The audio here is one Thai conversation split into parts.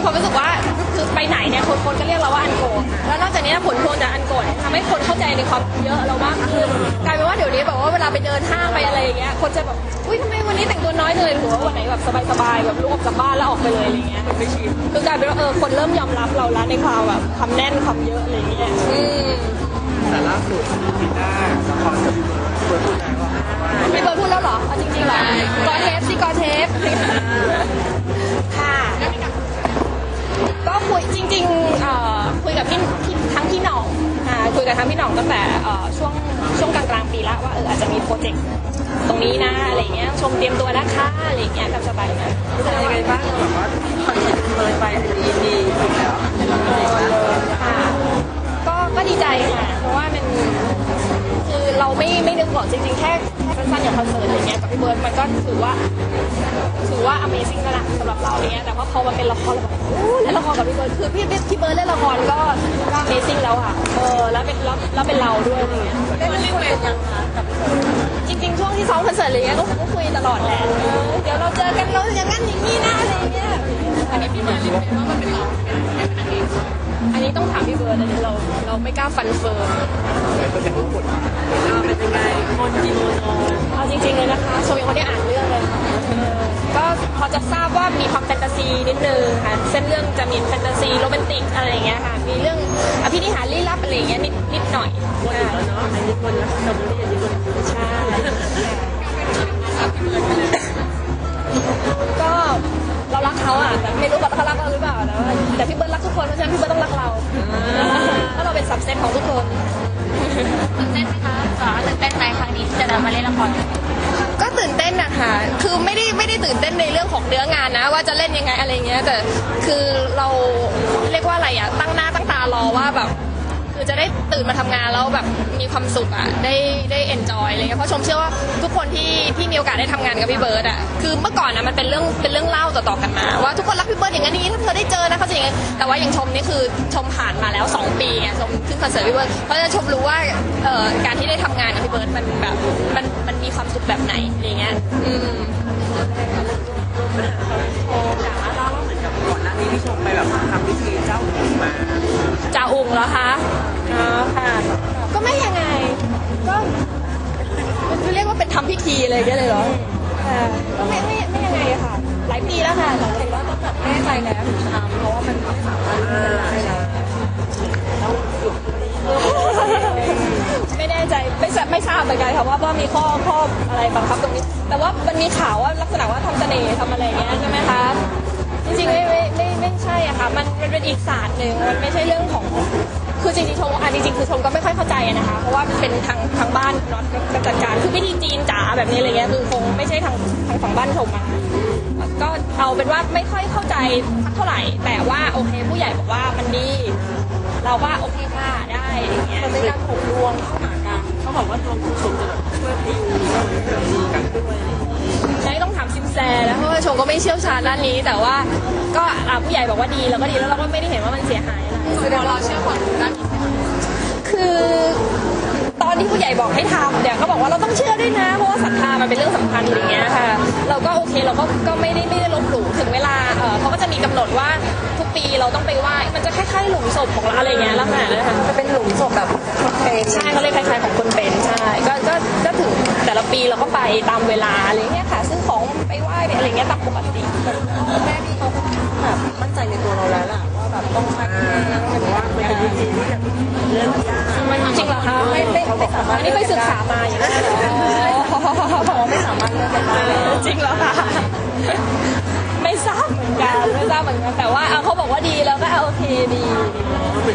มีความรู้สึกว่าคือไปไหนเนี่ยคนคนก็เรียกเราว่าอันโกะแล้วนอกจากนี้ผลพวงจากอันโกะเนี่ยทำให้คนเข้าใจในความเยอะเรามากขึ้นกลายเป็นว่าเดี๋ยวนี้แบบว่าเวลาไปเดินห้างไปอะไรอย่างเงี้ยคนจะแบบอุ้ยทำไมวันนี้แต่งตัวน้อยจังเลยหรือว่าวันไหนแบบสบายๆแบบลุกออกจากบ้านแล้วออกไปเลยอะไรเงี้ยไม่ชินคือกลายเป็นว่าเออคนเริ่มยอมรับเราแล้วในความแบบความแน่นความเยอะอะไรเงี้ยอืมแต่ล่าสุดปีหน้าละครกับเฟิร์นพูดแล้วว่าไม่เบิร์ดพูดแล้วเหรอเอาจริงๆเหรอกอเทปสิกอเทปค่ะก็คุ ยจริงๆเอ่อคุยกับพี่พี่ทั้งพี่หน่องอ่าคุยกับทั้งพี่หน่องตั้งแต่เอ่อช่วงช่วงกลางๆปีละว่าเอออาจจะมีโปรเจกต์ตรงนี้นะอะไรเงี้ยชมเตรียมตัวนะคะอะไรเงี้ยกับสบายนะ รู้สึกยังไงบ้างแบบว่าคอนเสิร์เฟิร์นไปดีดีสุดแล้วค่ะก็ก็ดีใจค่ะ เพราะว่ามัน เราไม่ไม่นึกหรอกจริงๆ แค่แค่สั้นๆอย่างคอนเสิร์ตอะไรเงี้ยกับพี่เบิร์ดมันก็ถือว่าถือว่า Amazing แล้วนะสำหรับเราเนี้ยแต่ว่าพอมาเป็นละครแบบโอ้เล่นละครกับพี่เบิร์ดคือพี่พี่พี่เบิร์ดเล่นละครก็ Amazing แล้วอะเออแล้วเป็นแล้วแล้วเป็นเราด้วยอะไรเงี้ยเล่นเล่นเป็นยังคะกับจริง ๆ ช่วงที่ซ้อมคอนเสิร์ตอะไรเงี้ยก็ก็คุยตลอดแหละเออเดี๋ยวเราเจอกันเราอย่างนั้นอย่างนี้นะอะไรเงี้ยอันนี้พี่เบิร์ดเลยว่ามันเป็นเราอันนี้ ต้องถามพี่เบิร์ดอันนี้เราเราไม่กล้าฟันเฟิร์มก็จะรู้ผลเป็นยังไงคนกิโลโนเอาจริงๆเลยนะคะชมยังไม่ได้อ่านเรื่องเลยค่ะเออก็พอจะทราบว่ามีความแฟนตาซีนิดนึงค่ะเส้นเรื่องจะมีแฟนตาซีโรแมนติกอะไรอย่างเงี้ยค่ะ มีเรื่องอภินิหารลี้ลับอะไรอย่างเงี้ยนิดนิดหน่อยวันอ่าแล้วเนาะอันนี้คนละสมุนอันนี้คนใช่ ล่นละครก็ตื่นเต้นนะคะ คือไม่ได้ไม่ได้ตื่นเต้นในเรื่องของเนื้องานนะ ว่าจะเล่นยังไงอะไรเงี้ย แต่คือเราเรียกว่าอะไรอะตั้งหน้าตั้งตารอว่าแบบ จะได้ตื่นมาทำงานแล้วแบบมีความสุขอะได้ได้เอนจอยอะไรเงี้ยเพราะชมเชื่อว่าทุกคนที่ที่มีโอกาสได้ทำงานกับพี่เบิร์ดอะคือเมื่อก่อนนะมันเป็นเรื่องเป็นเรื่องเล่าต่อๆกันมา ว่าทุกคนรักพี่เบิร์ดอย่างนี้ถ้าเธอได้เจอนะเขาจะอย่างนี้แต่ว่าอย่างชมนี่คือชมผ่านมาแล้ว 2 ปีไงชมขึ้นคอนเสิร์ตพี่เบิร์ดเพราะฉะนั้นชมรู้ว่าเอ่อการที่ได้ทำงานกับพี่เบิร์ดมันแบบมันมันมีความสุขแบบไหนอะไรเงี้ยอืม เรียกว่าเป็นทำพิธีอะไรก็เลยเหรอค่ะก็ไม่ไม่ไม่ยังไงอะค่ะ หลายปีแล้วค่ะหลายปีแล้วก็แบบแน่ใจแล้วถึงทำเพราะว่ามันไม่สามารถที่จะได้แล้วไม่แน่ใจไม่ทราบไม่ทราบเหมือนกันค่ะว่าว่ามีข้อข้ออะไรบังคับตรงนี้ แต่ว่ามันมีข่าวว่าลักษณะว่าทำเสน่ห์ทำอะไรอย่างเงี้ยใช่ไหมคะจ ริงๆไม่ไม่ไม่ไม่ใช่อะค่ะมันมันเป็นอีกศาสตร์หนึ่งมันไม่ใช่เรื่องของ คือจริงๆชมอะจริงๆคือชมก็ไม่ค่อยเข้าใจอะนะคะ เพราะว่ามันเป็นทางทางบ้านเนาะก็จัดการคือพิธีจีนจ๋าแบบนี้อะไรเงี้ยคือคงไม่ใช่ทางทางฝั่งบ้านชมอะก็เอาเป็นว่าไม่ค่อยเข้าใจสักเท่าไหร่ แต่ว่าโอเคผู้ใหญ่บอกว่ามันดี เราว่าโอเคค่ะได้อย่างเงี้ยมันเป็นการผูกดวงเข้าหากันเขาบอกว่าดวงคู่ชมจะแบบช่วยพยุงเราดีกันด้วย แซแล้วเพราะว่าชมก็ไม่เชี่ยวชาญด้านนี้ แต่ว่าก็อะผู้ใหญ่บอกว่าดีเราก็ดีแล้วเราก็ไม่ได้เห็นว่ามันเสียหายอะไรแสดงเราเชื่อความด้านนี้คือ ตอนที่ผู้ใหญ่บอกให้ทำเนี่ยเขาบอกว่าเราต้องเชื่อด้วยนะ เพราะว่าศรัทธามันเป็นเรื่องสำคัญอย่างเงี้ยค่ะ เราก็โอเคเราก็ก็ไม่ได้ไม่ได้ลบหลู่ถึงเวลาเออเขาก็จะมีกำหนดว่าทุกปีเราต้องไปไหว้มันจะคล้ายๆหลุมศพของเราอะไรเงี้ยลักษณะนั้นนะคะจะเป็นหลุมศพแบบเป็น ใช่เขาเรียกคล้ายๆของคนเป็นใช่ก็ ถึงแต่ละปีเราก็ไปตามเวลาอะไรเงี้ยค่ะ ซื้อของไปไหว้ไปอะไรเงี้ยตามปกติแม่พี่เขาแบบมั่นใจในตัวเราแล้วล่ะว่าแบบต้องมาหรือว่าเป็นวิธีที่เรื่องยากจริงเหรอคะไม่ไม่ไม่สามารถอันนี้ไปศึกษามาอย่างนั้นเหรอเขาบอกว่าไม่สามารถเลือกได้จริงเหรอคะไม่ทราบเหมือนกันไม่ทราบเหมือนกันแต่ว่าเอาเขาบอกว่าดีแล้วก็เอาโอเคดีเป็น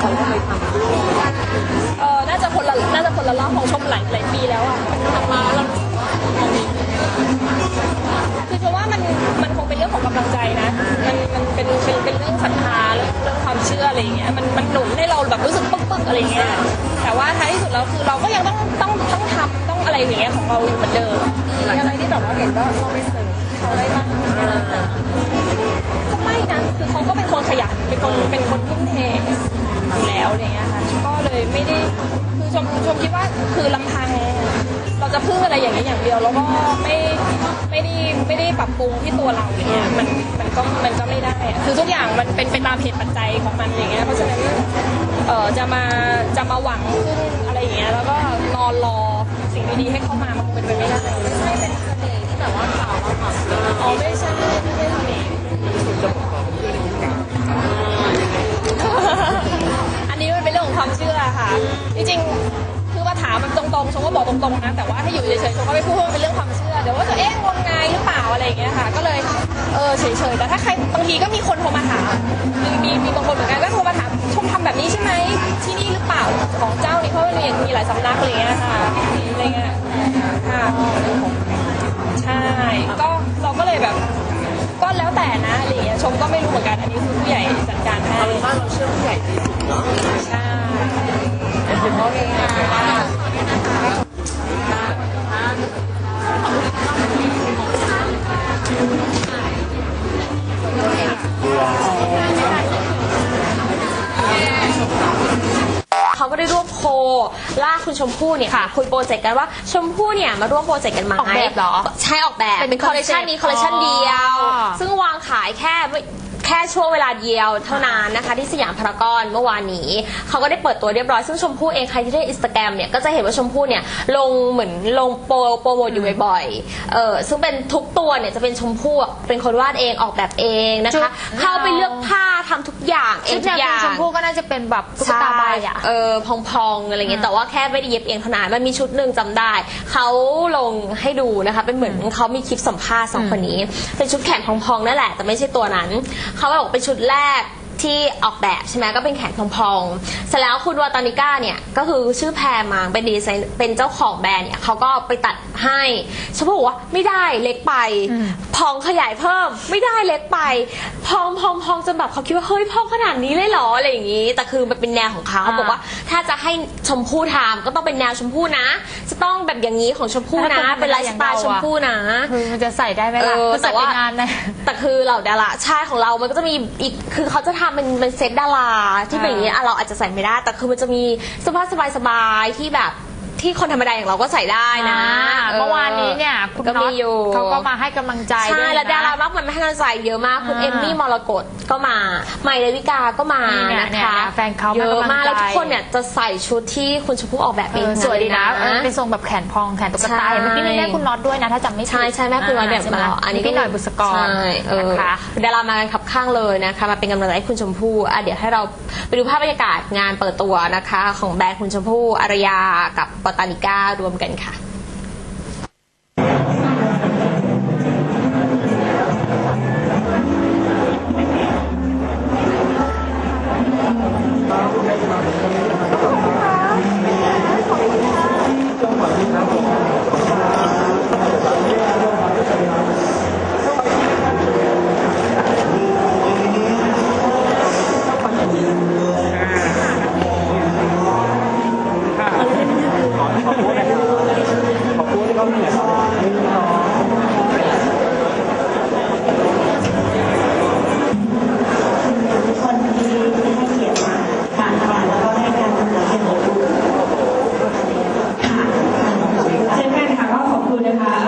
เขาก็เลยทำ น่าจะคนละละรอบของชมหลายหลายปีแล้วอะทำมาแล้วคือเพราะว่ามันมันคงเป็นเรื่องของกำลังใจนะ มันมันเป็นเป็นเป็นเรื่องศรัทธาเรื่องเรื่องความเชื่ออะไรอย่างเงี้ยมันมันหนุนให้เราแบบรู้สึกปึ๊กปึ๊กอะไรเงี้ยแต่ว่าท้ายที่สุดแล้วคือเราก็ยังต้องต้องต้องทำต้องอะไรอย่างเงี้ยของเราอยู่เหมือนเดิมอะไรที่แบบว่าเห็นว่าเราไปเสริมเขาได้บ้างก็ไม่นะคือเขาก็เป็นคนขยันเป็นคนเป็นคนทุ่มเท อยู่แล้วอะไรเงี้ยค่ะก็เลยไม่ได้คือชมชมคิดว่าคือลำพัง เราจะพึ่งอะไรอย่างนี้อย่างเดียวแล้วก็ไม่ไม่ได้ไม่ได้ปรับปรุงที่ตัวเราอย่างเงี้ยมันมันก็มันก็ไม่ได้ คือทุกอย่างมันเป็นไปตามเหตุปัจจัยของมันอย่างเงี้ยเพราะฉะนั้นเออจะมาจะมาหวังพึ่งอะไรอย่างเงี้ยแล้วก็นอนรอสิ่งดีๆให้เข้ามา ลากคุณชมพู่เนี่ยคุยโปรเจกต์กันว่าชมพู่เนี่ยมาร่วมโปรเจกต์กันไหมออกแบบเหรอใช่ออกแบบเป็นเป็นคอลเลคชันนี้คอลเลคชันเดียวอ๋อซึ่งวางขายแค่ไม่ แค่ช่วงเวลาเดียวเท่านั้นนะคะ ที่สยามพารากอนเมื่อวานนี้ เขาก็ได้เปิดตัวเรียบร้อย ซึ่งชมพู่เองใครที่ได้อินสตาแกรมเนี่ยก็จะเห็นว่าชมพู่เนี่ยลงเหมือนลงโปรโปรโมทอยู่บ่อยๆเออซึ่งเป็นทุกตัวเนี่ยจะเป็นชมพู่เป็นคนวาดเองออกแบบเองนะชุดคะ เข้าไปเลือกผ้าทำทุกอย่างเอชุงดทุแนวกอย่างชมพู่ก็น่าจะเป็นแบบตุ๊กตาใบอะเออพองๆอะไรเงี้ยแต่ว่าแค่ไม่ได้เย็บเองเท่านั้นมันมีชุดหนึ่งจำได้ เขาลงให้ดูนะคะเป็นเหมือนเขามีคลิปสัมภาษณ์สองคนนี้เป็นชุดแขนพองๆนั่นแหละแต่ไม่ใช่ตัวนั้นเขาบอกเป็นชุดแรก ที่ออกแบบใช่ไหมก็เป็นแขนพองๆเสร็จแล้วคุณวาตานิก้าเนี่ยก็คือชื่อแพรมาเป็นดีไซน์เป็นเจ้าของแบรนด์เนี่ยเขาก็ไปตัดให้ฉันบอกว่าไม่ได้เล็กไป พองขยายเพิ่ม ไม่ได้เล็กไป พองพองพองจนแบบเขาคิดว่าเฮ้ยพองขนาดนี้เลยเหรออะไรอย่างนี้ แต่คือมันเป็นแนวของเขาเขาบอกว่าถ้าจะให้ชมพู่ทำก็ต้องเป็นแนวชมพู่นะ จะต้องแบบอย่างนี้ของชมพู่นะถ้าเป็นเป็นไลฟ์สไตล์อย่างชเรามอะพู่นะคือมันจะใส่ได้ไหมล่ะเออคือใส่แต่ไปว่างานนะแต่คือเหล่าดาราชายของเรามันก็จะมีอีกคือเขาจะทำเป็นเป็นเซตดาราที่เป็นอย่างนี้อะเราอาจจะใส่ไม่ได้ แต่คือมันจะมีเสื้อผ้าสบายๆที่แบบ ที่คนธรรมดาอย่างเราก็ใส่ได้นะอ่าเมื่อวานนี้เนี่ยคุณก็น็อมีตอยู่เขาก็มาให้กำลังใจใช่ด้วยแล้วดารานะมากมันไม่ให้กำลังใจเยอะมากคุณอ่าเอมมี่มรกตก็มาใหม่ดาวิกาก็มาเนี่ยนะเนี่ยคะเนี่ยแฟนเขาเยอะให้กำลังมากแล้วใจทุกคนเนี่ยจะใส่ชุดที่คุณชมพู่ออกแบบเอเองอสวยดีนะทั้งเอเลยอเป็นทรงแบบแขนพองแขนตุ๊กใช่ตาเห็นเมื่อกี้นี่แม่คุณน็อตด้วยนะ ถ้าจำไม่ผิดใช่ใช่แม่คุณน้อยแบบใช่ไหมมาอันนี้พี่หน่อยบุษกรใช่เออนะคะ ดารามากันขับข้างเลยนะคะ มาเป็นกำลังใจให้คุณชมพู่อะเดี๋ยวให้เราไปดูภาพบรรยากาศงานเปิดตัวนะคะ ของแบรนด์คุณชมพู่อารยากับปตานิก้ารวมกันค่ะ นะคะ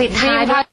ปิดท้ายด้วย